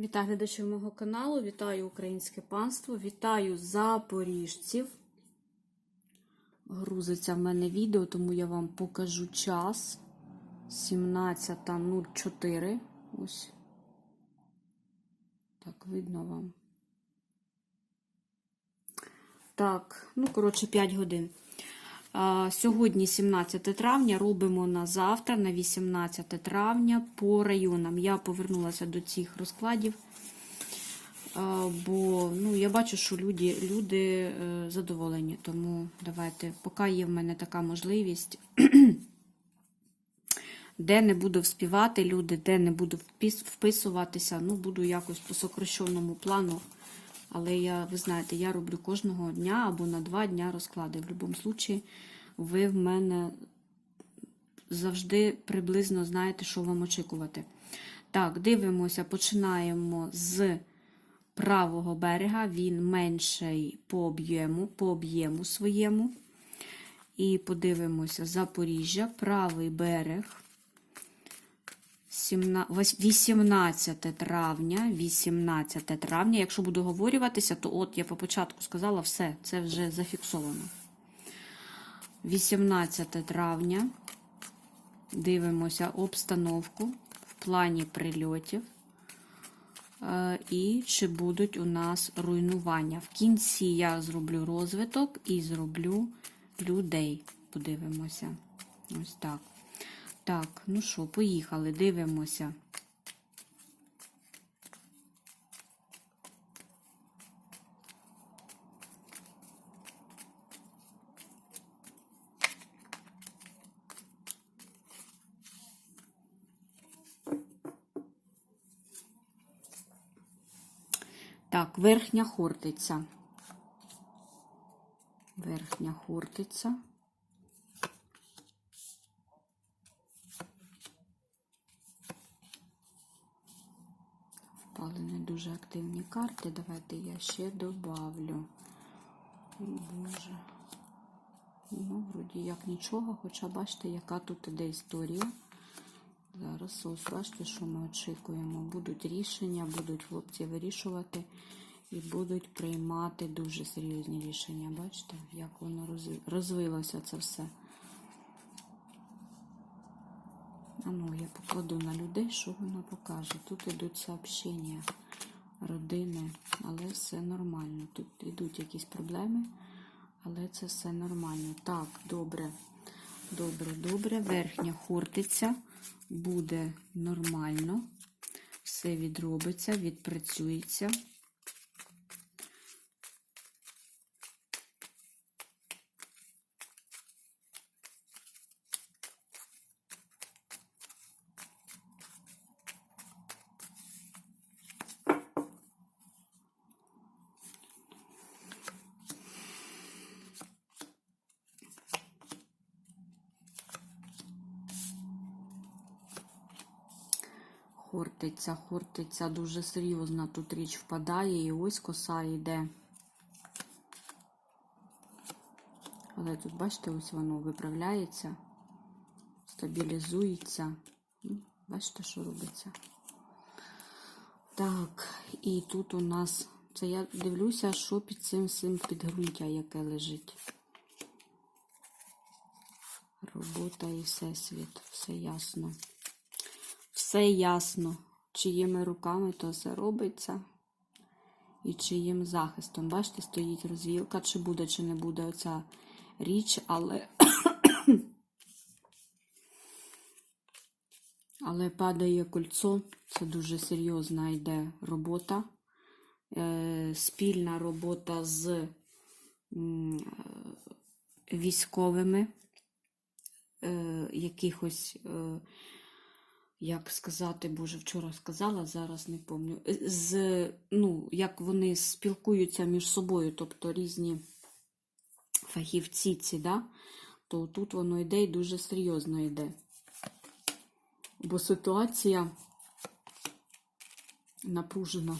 Вітаю глядачів мого каналу, вітаю українське панство, вітаю запоріжців. Грузиться в мене відео, тому я вам покажу час. 17.04. Ось. Так, видно вам. Так, ну, коротше, 5 годин. Сьогодні 17 травня, робимо на завтра, на 18 травня по районам. Я повернулася до цих розкладів, бо ну, я бачу, що люди, люди е, задоволені. Тому давайте, поки є в мене така можливість, де не буду вспівати люди, де не буду вписуватися, ну, буду якось по сокращеному плану. Але я, ви знаєте, я роблю кожного дня або на два дня розклади. В будь-якому випадку, ви в мене завжди приблизно знаєте, що вам очікувати. Так, дивимося, починаємо з правого берега. Він менший по об'єму, по об'єму своєму. І подивимося Запоріжжя, правий берег. 18 травня, 18 травня. Якщо буду говорюватися, то от я по початку сказала все, це вже зафіксовано. 18 травня. Дивимося обстановку в плані прильотів. Е, І чи будуть у нас руйнування. В кінці я зроблю розвиток і зроблю людей. Подивимося. Ось так. Так, ну що, поїхали, дивимося. Так, верхня хортиця. Верхня хортиця. Впали не дуже активні карти. Давайте я ще добавлю. Боже. Ну, вроді як нічого, хоча бачите, яка тут іде історія. Зараз бачите, що ми очікуємо. Будуть рішення, будуть хлопці вирішувати і будуть приймати дуже серйозні рішення. Бачите, як воно розвилося це все. А ну, я покладу на людей, що воно покаже. Тут ідуть сообщення родини, але все нормально. Тут йдуть якісь проблеми, але це все нормально. Так, добре, добре, добре. Верхня хортиця буде нормально. Все відробиться, відпрацюється. Хортиця, хортиця дуже серйозна тут річ впадає, і ось коса йде. Але тут, бачите, ось воно виправляється, стабілізується. Ну, Бачите, що робиться. Так, і тут у нас, це я дивлюся, що під цим всім підґрунтя, яке лежить. Робота і всесвіт, все ясно. Все ясно, чиїми руками то все робиться і чиїм захистом. Бачите, стоїть розвілка, чи буде, чи не буде оця річ, але. Але падає кольцо, це дуже серйозна йде робота. Е, спільна робота з е, військовими е, якихось. Е, як сказати, Боже, вчора сказала, зараз не пам'ятаю. З, ну, як вони спілкуються між собою, тобто різні фахівці ці, да? то тут воно йде і дуже серйозно йде. Бо ситуація напружена.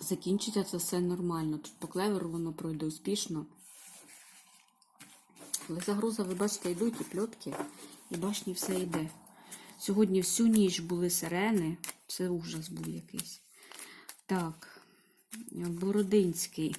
Закінчиться це все нормально. Тут по клеверу воно пройде успішно. Але загроза, ви бачите, йдуть і пльотки, і башні все йде. Сьогодні всю ніч були сирени, Це ужас був якийсь. Так, Бородинський.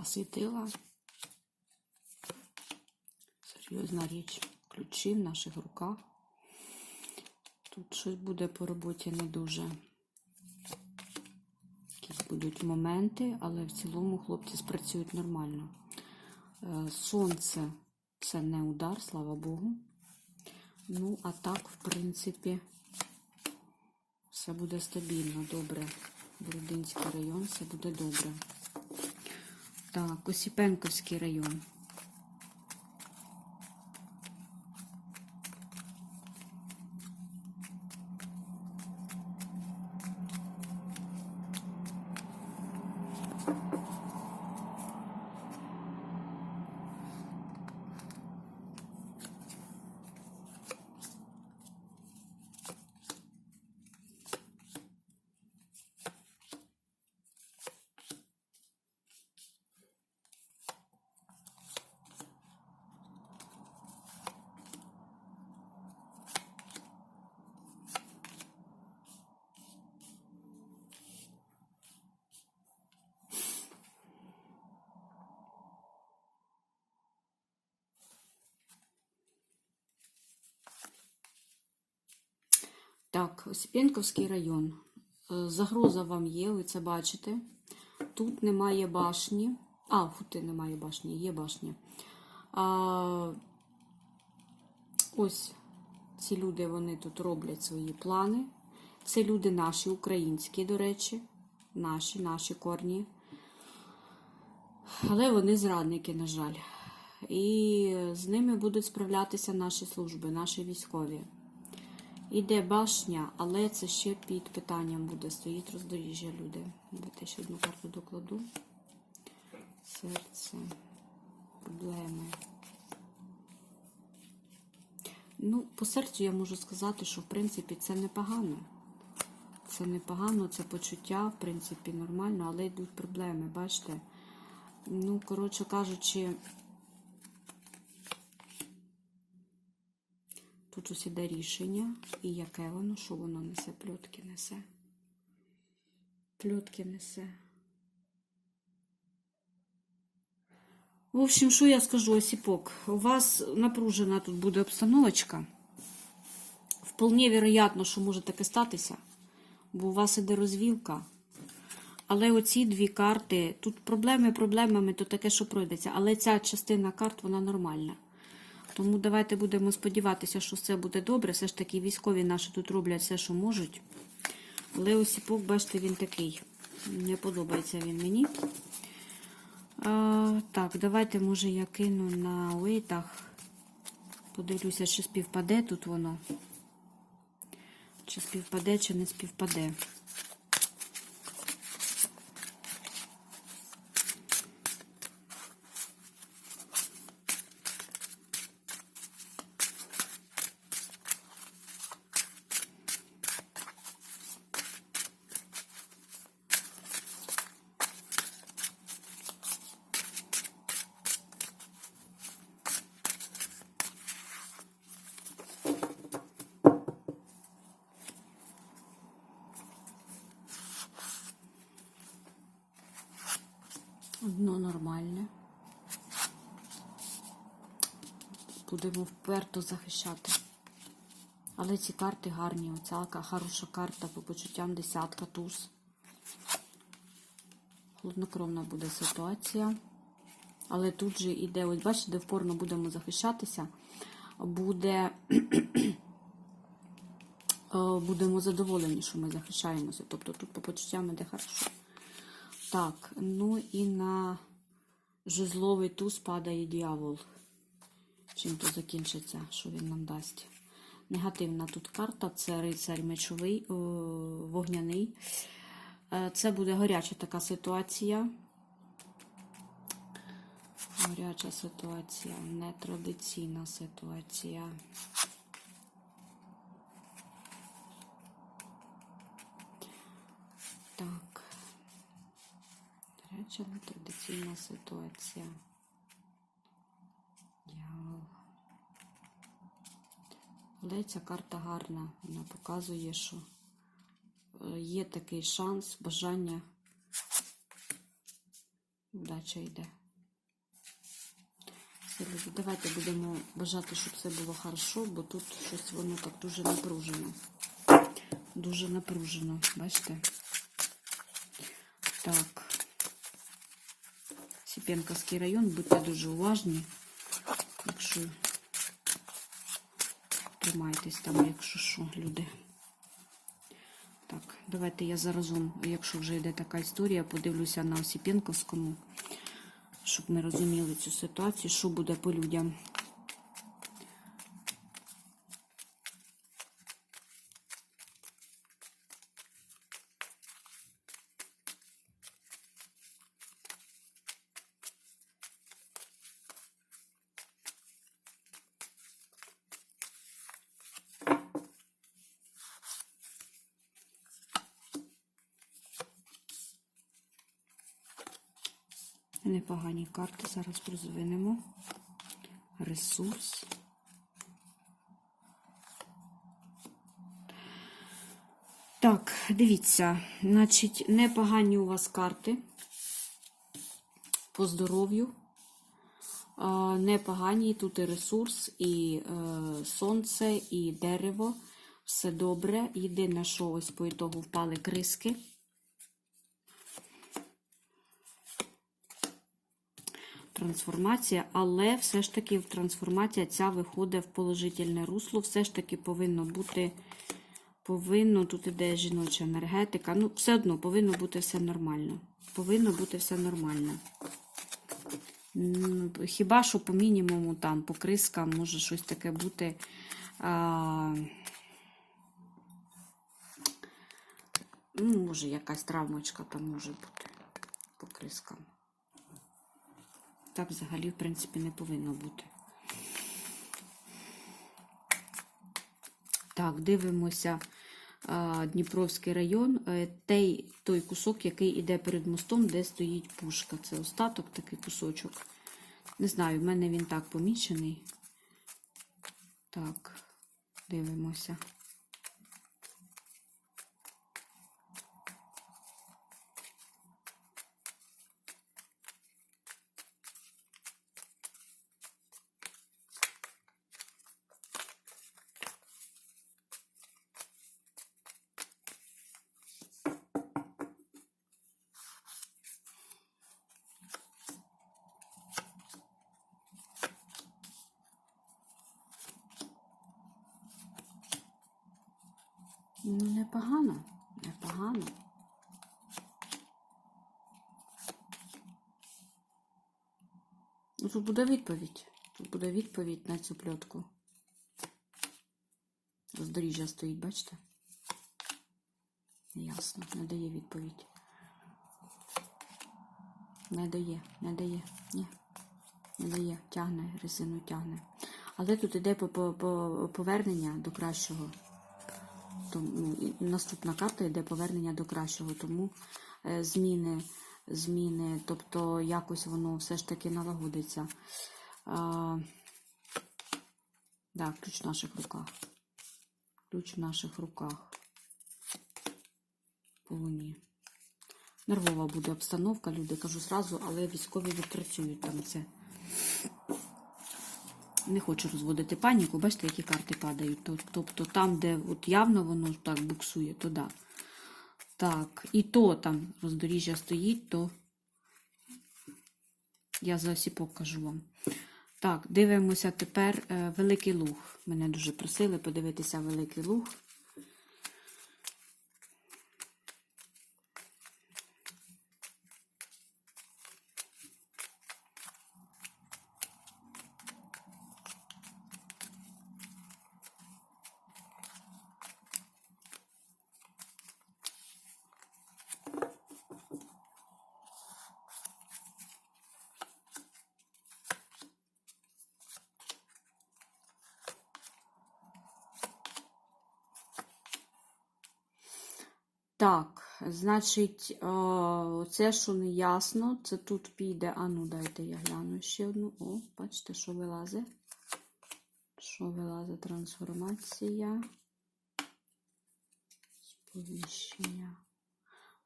Да, світила. Серйозна річ. Ключі в наших руках. Тут щось буде по роботі не дуже. Якісь будуть моменти, але в цілому хлопці спрацюють нормально. Е, Сонце це не удар, слава Богу. Ну, а так, в принципі, все буде стабільно, добре. Бородинський район, все буде добре. Так, Осіпенковський район. Так, Осіп'янковський район. Е, Загроза вам є, ви це бачите. Тут немає башні. А, фути, немає башні, є башня. А, ось ці люди вони тут роблять свої плани. Це люди наші, українські, до речі, наші, наші корні. Але вони зрадники, на жаль. І з ними будуть справлятися наші служби, наші військові. Іде башня, але це ще під питанням буде. Стоїть роздоріжжя, люди. Давайте ще одну карту докладу. Серце. Проблеми. Ну, по серцю я можу сказати, що в принципі це непогано. Це непогано, це почуття, в принципі, нормально, але йдуть проблеми, бачите? Ну, коротше кажучи, Тут ось іде рішення, і яке воно, що воно несе, пльотки несе. Пльотки несе. В общем, що я скажу, Осіпок? У вас напружена тут буде обстановочка. Вполне вероятно, що може таке статися, бо у вас іде розвілка. Але оці дві карти, тут проблеми проблемами, то таке, що пройдеться. Але ця частина карт, вона нормальна. Тому давайте будемо сподіватися, що все буде добре. Все ж таки військові наші тут роблять все, що можуть. Але осіпок, бачите, він такий. Не подобається він мені. А, так, давайте, може, я кину на уейтах. Подивлюся, чи співпаде тут воно. Чи співпаде, чи не співпаде. Одно нормальне. Будемо вперто захищати. Але ці карти гарні. Оця хороша карта по почуттям десятка туз. Холоднокровна буде ситуація. Але тут же іде, ось бачите, де впорно будемо захищатися, буде. е, Будемо задоволені, що ми захищаємося. Тобто тут по почуттям іде хорошо. Так, ну і на жезловий туз падає дьявол. Чим то закінчиться, що він нам дасть. Негативна тут карта це рицарь мечовий, о, вогняний. Е, Це буде горяча така ситуація. Горяча ситуація, нетрадиційна ситуація. Так. Гаряча нетрадиційна ситуація. Дьявол. Але ця карта гарна. Вона показує, що є такий шанс, бажання. Удача йде. Давайте будемо бажати, щоб все було хорошо, бо тут щось воно так дуже напружено. Дуже напружено, бачите? Так. Сіпенківський район, будьте дуже уважні. Якщо тримайтесь там, якщо що, люди. Так, давайте я заразом, якщо вже йде така історія, подивлюся на Осіпенковському, щоб ми розуміли цю ситуацію, що буде по людям. Непогані карти. Зараз розвинемо. Ресурс. Так, дивіться, значить, непогані у вас карти по здоров'ю. Непогані тут і ресурс, і е, сонце, і дерево. Все добре. Єдине, що ось по ітогу впали криски. Трансформація, але все ж таки трансформація ця виходить в положительне русло. Все ж таки повинно бути, повинно, тут іде жіноча енергетика. Ну, все одно повинно бути все нормально. Повинно бути все нормально. Хіба що по мінімуму там, по крискам може щось таке бути. А... Ну, може, якась травмочка там може бути по крискам. Так взагалі, в принципі, не повинно бути. Так, дивимося Дніпровський район. Е, Той, той кусок, який іде перед мостом, де стоїть пушка. Це остаток, такий кусочок. Не знаю, в мене він так помічений. Так, дивимося. Ну, непогано, непогано. Тут буде відповідь. Тут буде відповідь на цю пльотку. Роздоріжжя стоїть, бачите? Ясно, не дає відповідь. Не дає, не дає, ні. Не дає, тягне, резину тягне. Але тут іде по, по, по повернення до кращого. Тому наступна карта йде повернення до кращого, тому е, зміни, зміни, тобто якось воно все ж таки налагодиться. А, да, ключ в наших руках. Ключ в наших руках. По луні. Нервова буде обстановка, люди кажу зразу, але військові відпрацюють там це. Не хочу розводити паніку, бачите, які карти падають. Тобто там, де от явно воно так буксує, то да. Так, і то там роздоріжжя стоїть, то я за покажу кажу вам. Так, дивимося тепер е, Великий Луг. Мене дуже просили подивитися Великий Луг. Так, значить, е, це, що не ясно, це тут піде. А ну, дайте я гляну ще одну. О, бачите, що вилазить. Що вилазить трансформація. Сповіщення.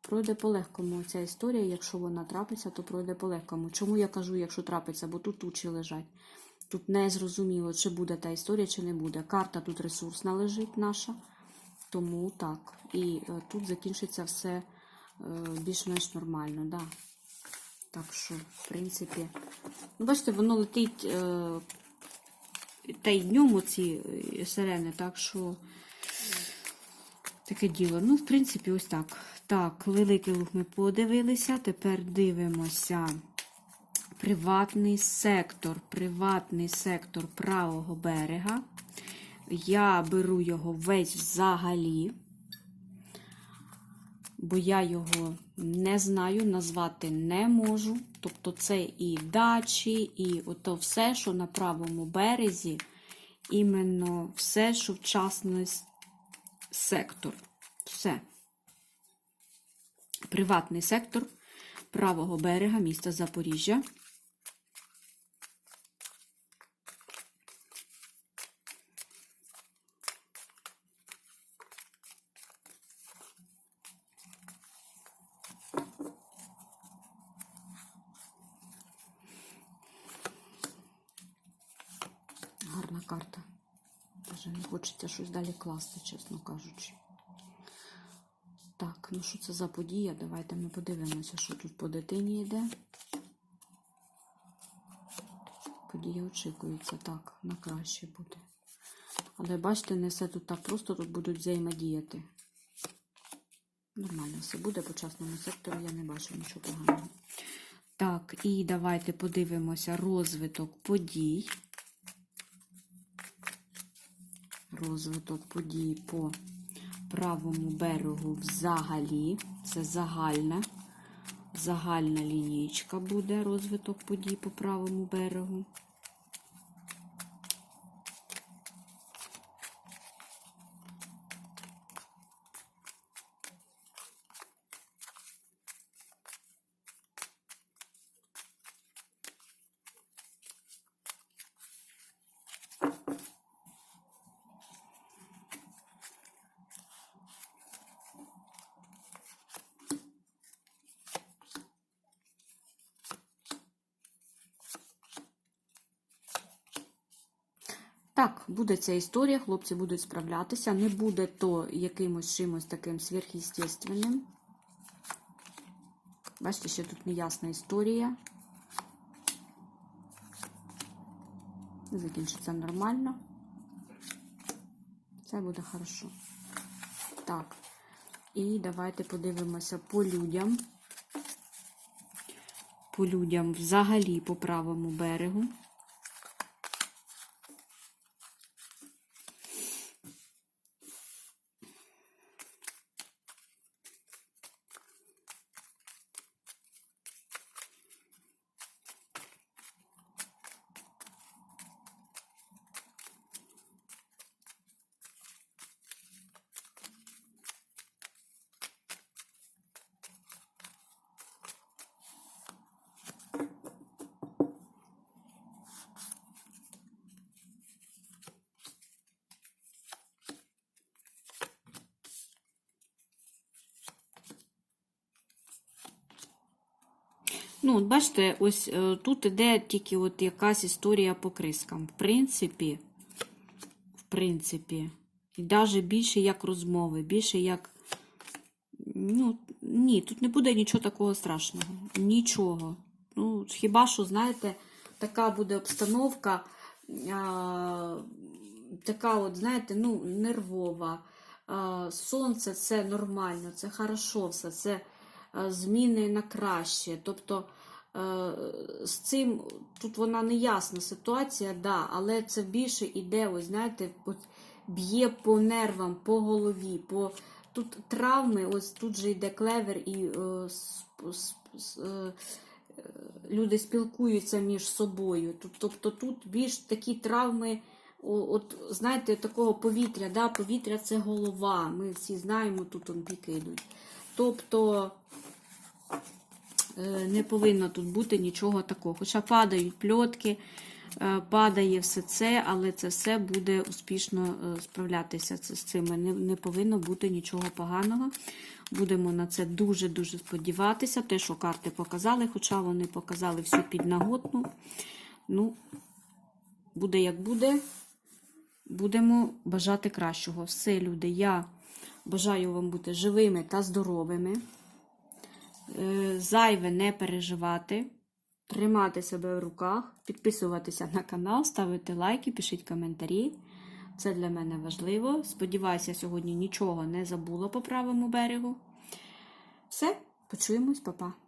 Пройде по-легкому ця історія, якщо вона трапиться, то пройде по-легкому. Чому я кажу, якщо трапиться, бо тут тучі лежать. Тут не зрозуміло, чи буде та історія, чи не буде. Карта тут ресурсна лежить наша. Тому так. І е, тут закінчиться все е, більш-менш нормально, да. Так що, в принципі, ну, бачите, воно летить е, та й днем оці е, сирени, так що таке діло. Ну, в принципі, ось так. Так, великий луг ми подивилися. Тепер дивимося. Приватний сектор, приватний сектор правого берега. Я беру його весь взагалі, бо я його не знаю, назвати не можу. Тобто це і дачі, і ото все, що на правому березі, іменно все, що вчасний сектор. Все. Приватний сектор правого берега міста Запоріжжя. Гарна карта. Даже не хочеться щось далі класти, чесно кажучи. Так, ну що це за подія? Давайте ми подивимося, що тут по дитині йде. Подія очікується, так, на краще буде. Але бачите, не все тут так просто, тут будуть взаємодіяти. Нормально все буде по частному сектору, я не бачу нічого поганого. Так, і давайте подивимося розвиток подій. Розвиток подій по правому берегу взагалі. Це загальна, загальна лінійка буде розвиток подій по правому берегу. Так, буде ця історія, хлопці будуть справлятися. Не буде то якимось чимось таким сверхъестественним. Бачите, ще тут неясна історія. Закінчиться нормально. Це буде хорошо. Так. І давайте подивимося по людям. По людям взагалі по правому берегу. Ну, от бачите, ось е, тут іде тільки от якась історія по крискам. В принципі, в принципі, і навіть більше як розмови, більше як. Ну, ні, тут не буде нічого такого страшного. Нічого. Ну, хіба що, знаєте, така буде обстановка, а, така, от, знаєте, ну, нервова. А, сонце це нормально, це хорошо все, це зміни на краще. Тобто е, з цим тут вона не ясна ситуація, да, але це більше іде, ось знаєте, б'є по нервам, по голові. по... Тут травми, ось тут же йде клевер, і е, е, е, люди спілкуються між собою. Тобто тут більш такі травми от, знаєте, такого повітря, да? повітря це голова. Ми всі знаємо, тут он піки йдуть. Тобто е, не повинно тут бути нічого такого. Хоча падають пльотки, е, падає все це, але це все буде успішно е, справлятися з з цим. Не, не повинно бути нічого поганого. Будемо на це дуже-дуже сподіватися. Те, що карти показали, хоча вони показали всю піднаготну. Ну, буде як буде. Будемо бажати кращого. Все, люди, я бажаю вам бути живими та здоровими. Е, Зайве не переживати, тримати себе в руках, підписуватися на канал, ставити лайки, пишіть коментарі. Це для мене важливо. Сподіваюся, сьогодні нічого не забула по правому берегу. Все, почуємось, па-па.